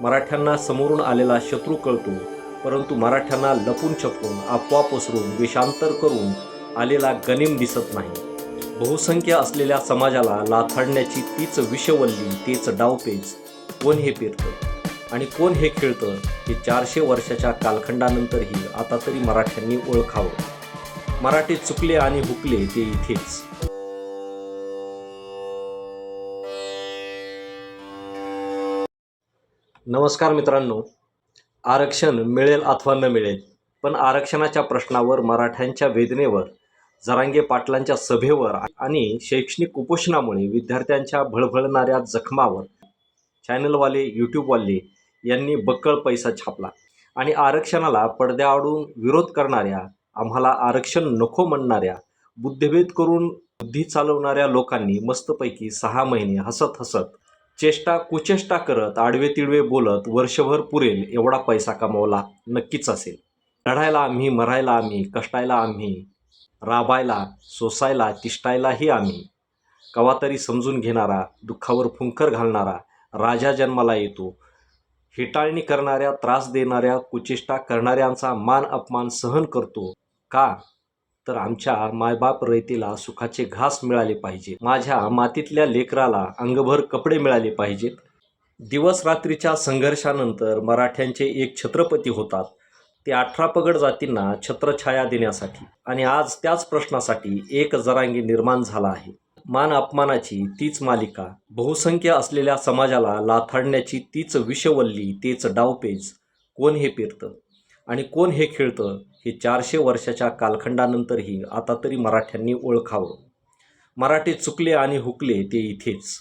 मराठ्यांना समोरून आलेला शत्रू कळतो परंतु मराठ्यांना लपून छपून अफवा पसरून वेषांतर करून आलेला गनिम दिसत नाही. बहुसंख्य असलेल्या समाजाला लाथाडण्याची तीच विषवल्ली तेच डावपेच कोण हे पेरतं? आणि कोण हे खेळतं? हे चारशे वर्षाच्या कालखंडानंतरही आता तरी मराठ्यांनी ओळखावं. मराठी चुकले आणि हुकले ते इथेच. नमस्कार मित्रांनो. आरक्षण मिळेल अथवा न मिळेल पण आरक्षणाच्या प्रश्नावर मराठ्यांच्या वेदनेवर जरांगे पाटलांच्या सभेवर आणि शैक्षणिक कुपोषणामुळे विद्यार्थ्यांच्या भळभळणाऱ्या जखमावर चॅनलवाले यूट्यूबवाले यांनी बक्कळ पैसा छापला आणि आरक्षणाला पडद्याआडून विरोध करणाऱ्या आम्हाला आरक्षण नको म्हणणाऱ्या बुद्धिभेद करून बुद्धी चालवणाऱ्या लोकांनी मस्तपैकी सहा महिने हसत हसत चेष्टा कुचेष्टा करत आडवे तिडवे बोलत वर्षभर पुरेल एवढा पैसा कमावला नक्कीच असेल. लढायला आम्ही मरायला आम्ही कष्टायला आम्ही राबायला सोसायला तिष्टायलाही आम्ही. कवा तरी समजून घेणारा दुःखावर फुंकर घालणारा राजा जन्माला येतो. हेटाळणी करणाऱ्या त्रास देणाऱ्या कुचेष्टा करणाऱ्यांचा मान अपमान सहन करतो. का? तर आमच्या मायबाप रयतीला सुखाचे घास मिळाले पाहिजे माझ्या मातीतल्या लेकराला अंगभर कपडे मिळाले पाहिजेत. दिवस रात्रीच्या संघर्षानंतर मराठ्यांचे एक छत्रपती होतात ते अठरा पगड जातींना छत्रछाया देण्यासाठी. आणि आज त्याच प्रश्नासाठी एक जरांगी निर्माण झाला आहे. मान अपमानाची तीच मालिका बहुसंख्य असलेल्या समाजाला लाथाडण्याची तीच विषवल्ली तेच डावपेच कोण हे पेरतं? आणि कोण हे खेळतं हे चारशे वर्षाच्या कालखंडानंतरही आता तरी मराठ्यांनी ओळखावं. मराठी चुकले आणि हुकले ते इथेच.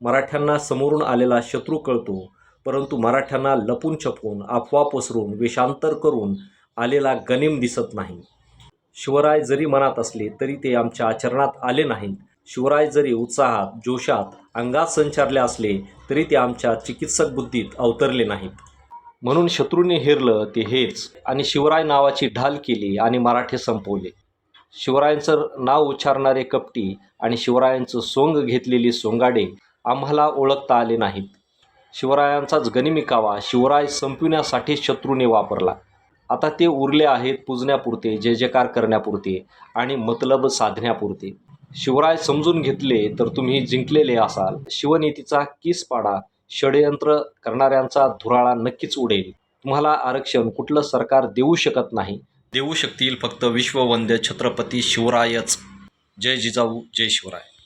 मराठ्यांना समोरून आलेला शत्रू कळतो परंतु मराठ्यांना लपून छपून अफवा पसरून वेषांतर करून आलेला गनिम दिसत नाही. शिवराय जरी मनात असले तरी ते आमच्या आचरणात आले नाहीत. शिवराय जरी उत्साहात जोशात अंगात संचारले असले तरी ते आमच्या चिकित्सक बुद्धीत अवतरले नाहीत. म्हणून शत्रूने हेरलं ते हेच. आणि शिवराय नावाची ढाल केली आणि मराठे संपवले. शिवरायांचं नाव उच्चारणारे कपटी आणि शिवरायांचं सोंग घेतलेली सोंगाडे आम्हाला ओळखता आले नाहीत. शिवरायांचाच गनिमिकावा शिवराय संपविण्यासाठी शत्रूने वापरला. आता ते उरले आहेत पूजण्यापुरते जय जयकार करण्यापुरते आणि मतलब साधण्यापुरते. शिवराय समजून घेतले तर तुम्ही जिंकलेले असाल. शिवनीतीचा किस पाडा षडयंत्र करणाऱ्यांचा धुराळा नक्कीच उडेल. तुम्हाला आरक्षण कुठलं सरकार देऊ शकत नाही. देऊ शकतील फक्त विश्ववंद्य छत्रपती शिवरायच. जय जिजाऊ जय शिवराय.